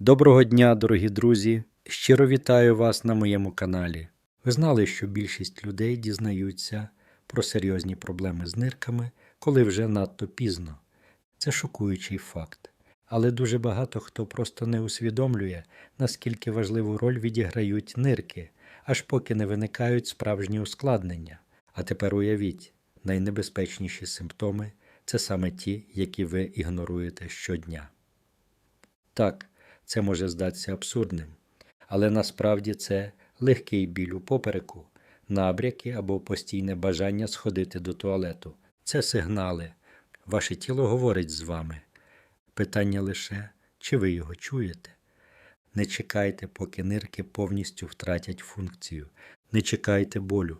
Доброго дня, дорогі друзі! Щиро вітаю вас на моєму каналі. Ви знали, що більшість людей дізнаються про серйозні проблеми з нирками, коли вже надто пізно. Це шокуючий факт. Але дуже багато хто просто не усвідомлює, наскільки важливу роль відіграють нирки, аж поки не виникають справжні ускладнення. А тепер уявіть, найнебезпечніші симптоми це саме ті, які ви ігноруєте щодня. Так, це може здатися абсурдним, але насправді це легкий біль у попереку, набряки або постійне бажання сходити до туалету. Це сигнали. Ваше тіло говорить з вами. Питання лише, чи ви його чуєте. Не чекайте, поки нирки повністю втратять функцію. Не чекайте болю.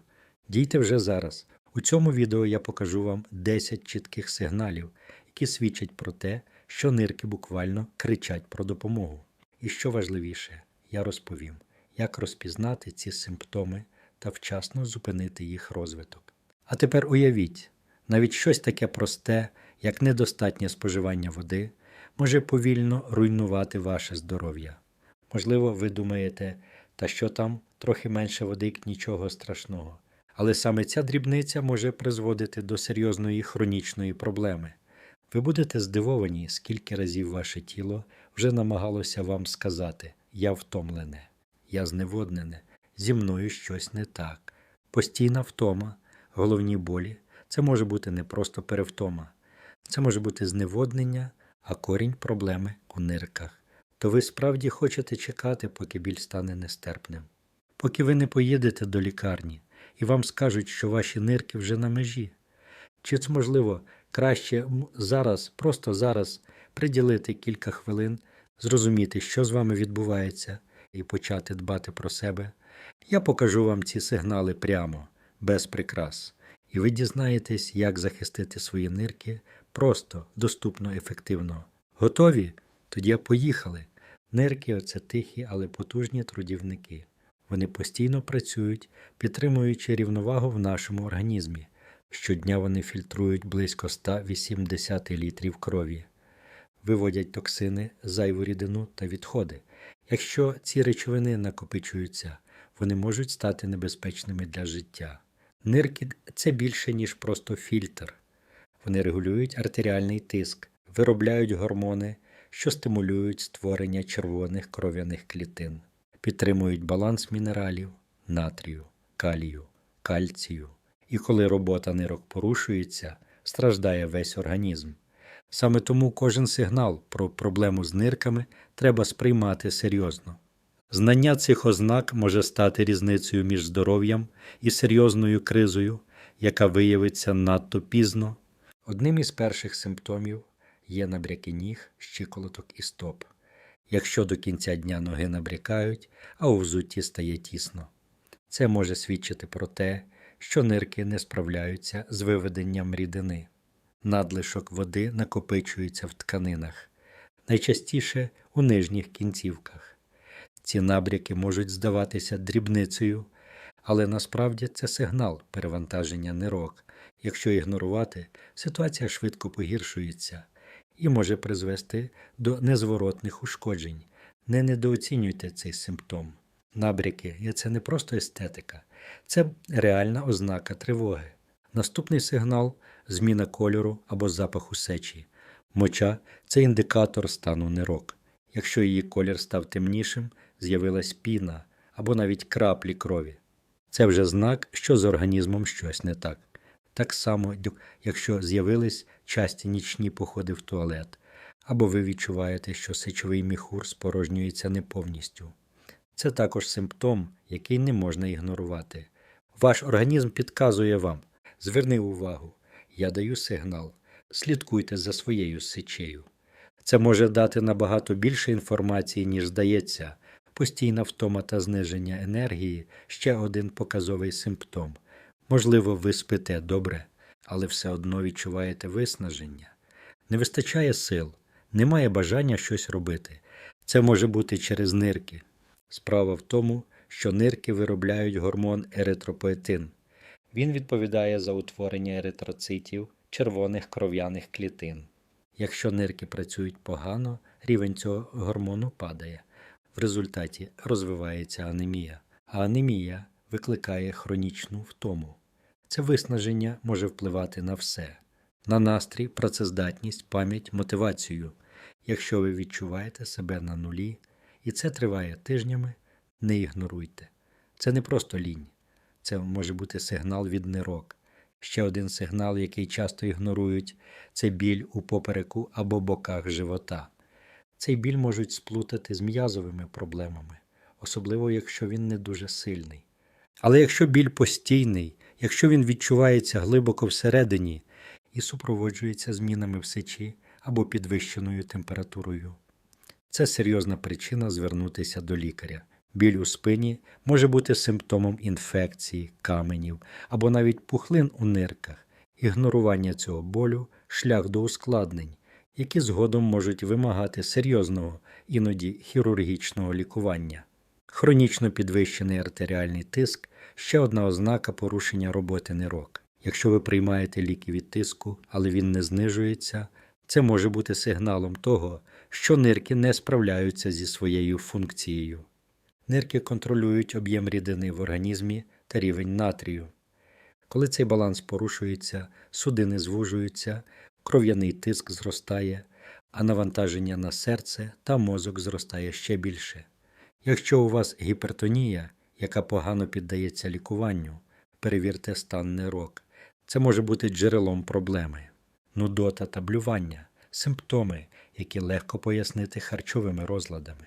Дійте вже зараз. У цьому відео я покажу вам 10 чітких сигналів, які свідчать про те, що нирки буквально кричать про допомогу. І що важливіше, я розповім, як розпізнати ці симптоми та вчасно зупинити їх розвиток. А тепер уявіть, навіть щось таке просте, як недостатнє споживання води, може повільно руйнувати ваше здоров'я. Можливо, ви думаєте, та що там трохи менше води, нічого страшного. Але саме ця дрібниця може призводити до серйозної хронічної проблеми. Ви будете здивовані, скільки разів ваше тіло вже намагалося вам сказати Я втомлене, я зневоднене, зі мною щось не так. Постійна втома, головні болі це може бути не просто перевтома, це може бути зневоднення, а корінь проблеми у нирках. То ви справді хочете чекати, поки біль стане нестерпним. Поки ви не поїдете до лікарні і вам скажуть, що ваші нирки вже на межі. Чи це можливо краще зараз, просто зараз приділити кілька хвилин, зрозуміти, що з вами відбувається, і почати дбати про себе? Я покажу вам ці сигнали прямо, без прикрас, і ви дізнаєтесь, як захистити свої нирки просто, доступно, ефективно. Готові? Тоді поїхали. Нирки це тихі, але потужні трудівники. Вони постійно працюють, підтримуючи рівновагу в нашому організмі. Щодня вони фільтрують близько 180 літрів крові, виводять токсини, зайву рідину та відходи. Якщо ці речовини накопичуються, вони можуть стати небезпечними для життя. Нирки це більше, ніж просто фільтр. Вони регулюють артеріальний тиск, виробляють гормони, що стимулюють створення червоних кров'яних клітин, підтримують баланс мінералів, натрію, калію, кальцію. І коли робота нирок порушується, страждає весь організм. Саме тому кожен сигнал про проблему з нирками треба сприймати серйозно. Знання цих ознак може стати різницею між здоров'ям і серйозною кризою, яка виявиться надто пізно. Одним із перших симптомів є набряки ніг, щиколоток і стоп. Якщо до кінця дня ноги набрякають, а у взутті стає тісно. Це може свідчити про те, що нирки не справляються з виведенням рідини. Надлишок води накопичується в тканинах, найчастіше у нижніх кінцівках. Ці набряки можуть здаватися дрібницею, але насправді це сигнал перевантаження нирок. Якщо ігнорувати, ситуація швидко погіршується і може призвести до незворотних ушкоджень. Не недооцінюйте цей симптом. Набряки це не просто естетика, це реальна ознака тривоги. Наступний сигнал зміна кольору або запаху сечі. Моча це індикатор стану нирок. Якщо її колір став темнішим, з'явилась піна або навіть краплі крові. Це вже знак, що з організмом щось не так. Так само, якщо з'явились часті нічні походи в туалет, або ви відчуваєте, що сечовий міхур спорожнюється не повністю. Це також симптом, який не можна ігнорувати. Ваш організм підказує вам: зверни увагу, я даю сигнал, слідкуйте за своєю сечею. Це може дати набагато більше інформації, ніж здається. Постійна втома та зниження енергії ще один показовий симптом. Можливо, ви спите добре, але все одно відчуваєте виснаження. Не вистачає сил, немає бажання щось робити. Це може бути через нирки. Справа в тому, що нирки виробляють гормон еритропоетин. Він відповідає за утворення еритроцитів, червоних кров'яних клітин. Якщо нирки працюють погано, рівень цього гормону падає. В результаті розвивається анемія, а анемія викликає хронічну втому. Це виснаження може впливати на все: на настрій, працездатність, пам'ять, мотивацію. Якщо ви відчуваєте себе на нулі, і це триває тижнями, не ігноруйте. Це не просто лінь, це може бути сигнал від нирок. Ще один сигнал, який часто ігнорують, це біль у попереку або боках живота. Цей біль можуть сплутати з м'язовими проблемами, особливо якщо він не дуже сильний. Але якщо біль постійний, якщо він відчувається глибоко всередині і супроводжується змінами в сечі або підвищеною температурою, це серйозна причина звернутися до лікаря. Біль у спині може бути симптомом інфекції, каменів або навіть пухлин у нирках. Ігнорування цього болю шлях до ускладнень, які згодом можуть вимагати серйозного, іноді хірургічного лікування. Хронічно підвищений артеріальний тиск ще одна ознака порушення роботи нирок. Якщо ви приймаєте ліки від тиску, але він не знижується, це може бути сигналом того, що нирки не справляються зі своєю функцією. Нирки контролюють об'єм рідини в організмі та рівень натрію. Коли цей баланс порушується, судини звужуються, кров'яний тиск зростає, а навантаження на серце та мозок зростає ще більше. Якщо у вас гіпертонія, яка погано піддається лікуванню, перевірте стан нирок. Це може бути джерелом проблеми. Нудота та блювання симптоми, які легко пояснити харчовими розладами.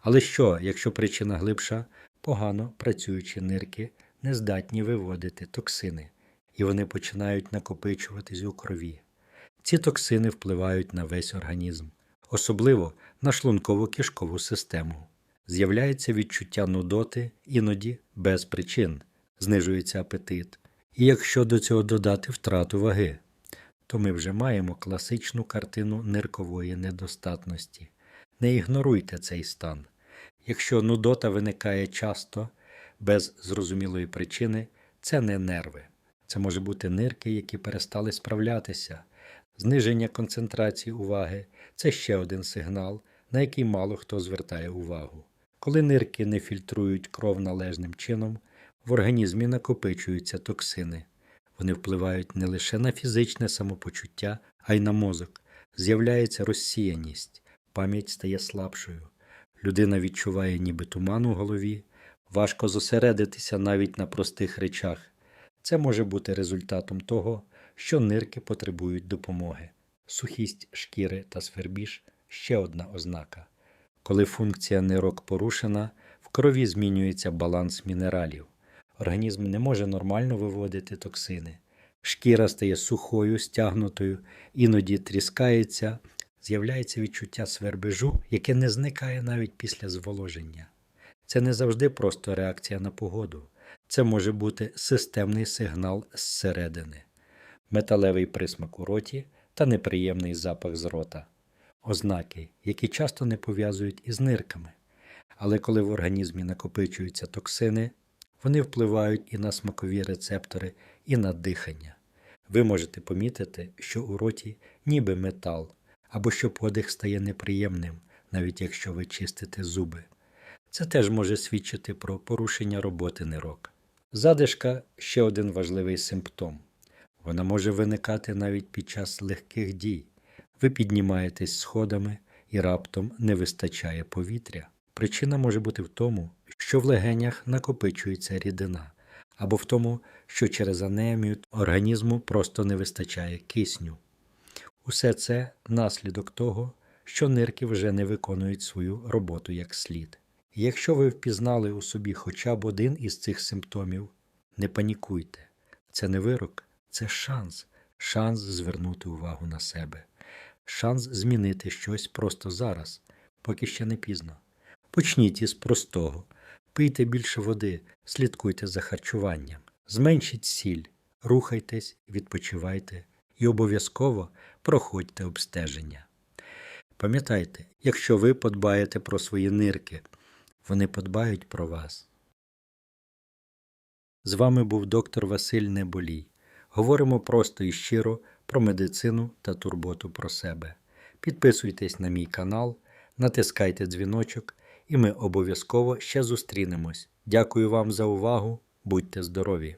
Але що, якщо причина глибша, погано працюючі нирки не здатні виводити токсини, і вони починають накопичуватись у крові. Ці токсини впливають на весь організм, особливо на шлунково-кишкову систему. З'являється відчуття нудоти іноді без причин, знижується апетит. І якщо до цього додати втрату ваги, то ми вже маємо класичну картину ниркової недостатності. Не ігноруйте цей стан. Якщо нудота виникає часто, без зрозумілої причини, це не нерви. Це може бути нирки, які перестали справлятися. Зниження концентрації уваги це ще один сигнал, на який мало хто звертає увагу. Коли нирки не фільтрують кров належним чином, в організмі накопичуються токсини. Вони впливають не лише на фізичне самопочуття, а й на мозок. З'являється розсіяність, пам'ять стає слабшою. Людина відчуває ніби туман у голові, важко зосередитися навіть на простих речах. Це може бути результатом того, що нирки потребують допомоги. Сухість шкіри та свербіж ще одна ознака. Коли функція нирок порушена, в крові змінюється баланс мінералів. Організм не може нормально виводити токсини. Шкіра стає сухою, стягнутою, іноді тріскається, з'являється відчуття свербежу, яке не зникає навіть після зволоження. Це не завжди просто реакція на погоду, це може бути системний сигнал зсередини, металевий присмак у роті та неприємний запах з рота, ознаки, які часто не пов'язують із нирками. Але коли в організмі накопичуються токсини, вони впливають і на смакові рецептори, і на дихання. Ви можете помітити, що у роті ніби метал, або що подих стає неприємним, навіть якщо ви чистите зуби. Це теж може свідчити про порушення роботи нирок. Задишка ще один важливий симптом. Вона може виникати навіть під час легких дій. Ви піднімаєтесь сходами і раптом не вистачає повітря. Причина може бути в тому, що в легенях накопичується рідина, або в тому, що через анемію організму просто не вистачає кисню. Усе це наслідок того, що нирки вже не виконують свою роботу як слід. Якщо ви впізнали у собі хоча б один із цих симптомів, не панікуйте. Це не вирок, це шанс, шанс звернути увагу на себе, шанс змінити щось просто зараз, поки ще не пізно. Почніть із простого. Пийте більше води, слідкуйте за харчуванням, зменшіть сіль, рухайтесь, відпочивайте і обов'язково проходьте обстеження. Пам'ятайте, якщо ви подбаєте про свої нирки, вони подбають про вас. З вами був доктор Василь Неболій. Говоримо просто і щиро про медицину та турботу про себе. Підписуйтесь на мій канал, натискайте дзвіночок, і ми обов'язково ще зустрінемось. Дякую вам за увагу. Будьте здорові!